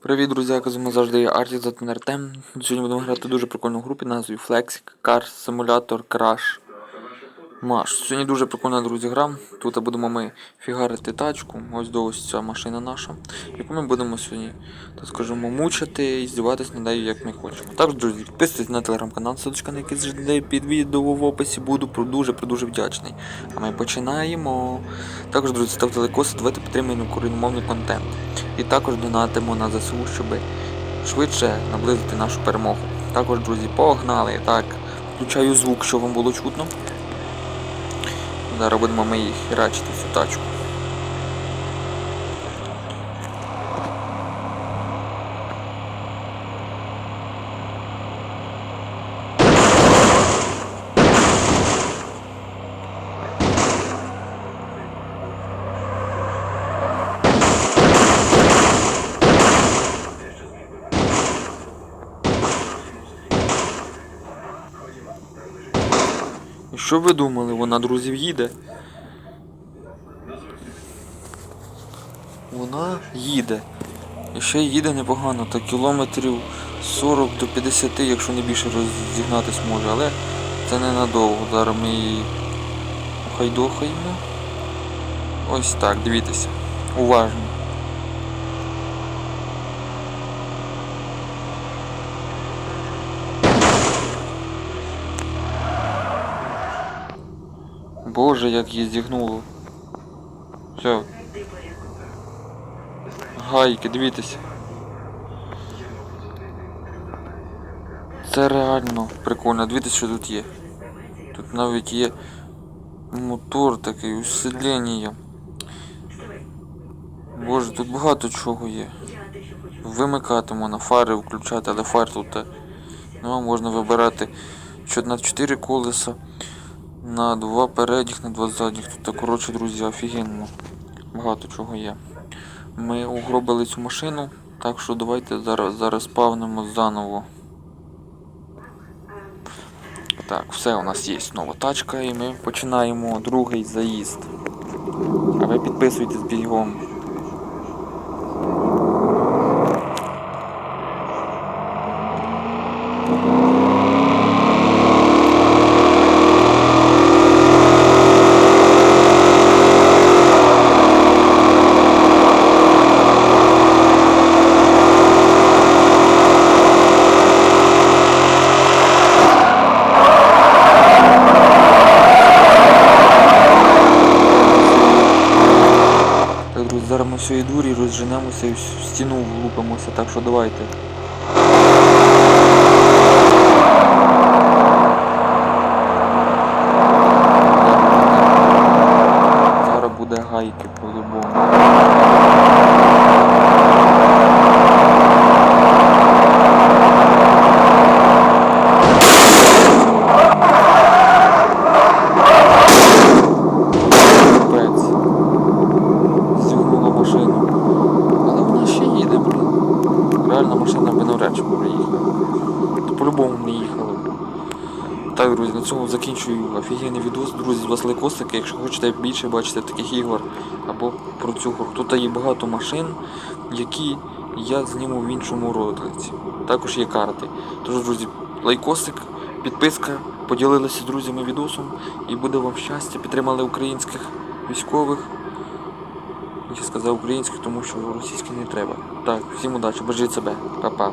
Привіт, друзі, як вами завжди я Арті Артем. Сьогодні будемо грати дуже прикольну групі назвою Flexic Car Simulator Crash Mash. Сьогодні дуже прикольна, друзі, гра. Тут будемо ми фігарити тачку. Ось до ось ця машина наша. Яку ми будемо сьогодні, так скажемо, мучити і здіватися над нею, як ми хочемо. Також, друзі, підписуйтесь на телеграм-канал, ссылочка на який завжди під відео в описі. Буду дуже дуже вдячний. А ми починаємо. Також, друзі, ставте лайкоси, давайте підтримуємо україномовний контент. І також донатимо на ЗСУ, щоб швидше наблизити нашу перемогу. Також, друзі, погнали. Так, включаю звук, щоб вам було чутно. Зараз будемо ми їх херачити цю тачку. Що ви думали, вона, друзів, їде? Вона їде. І ще їде непогано, так кілометрів 40 до 50, якщо не більше розігнатись може, але це ненадовго. Зараз ми її ухайдохаємо. Ось так, дивіться. Уважно. Боже, як її зігнуло. Все. Гайки, дивіться. Це реально прикольно. Дивіться, що тут є. Тут навіть є мотор такий, усилення. Боже, тут багато чого є. Вимикати можна, фари включати, але фар тут е, нема, можна вибирати на 4 колеса, на два передніх, на два задніх. Тут, коротше, друзі, офігенно. Багато чого є. Ми угробили цю машину, так що давайте зараз, зараз спавнимо заново. Так, все у нас є нова тачка і ми починаємо другий заїзд. А ви підписуйтесь бігом. Так, друзі, зараз дурі розженемося і в стіну влупимося, так що давайте. Зараз буде гайки по-любому. Капець. Зігнула машину. Але вона ще їде, блін. Машина би навряд чи проїхала. То по-любому не їхала. Так, друзі, на цьому закінчую офігенний відос. Друзі, з вас лайкосики, якщо хочете більше бачити таких ігор або про цю гру. Тут є багато машин, які я зніму в іншому ролиці. Також є карти. Тож, друзі, лайкосик, підписка, поділилися з друзями відосом і буде вам щастя, підтримали українських військових. Я сказав українською, тому що російською не треба. Так, всім удачі, бережіть себе. Па-па.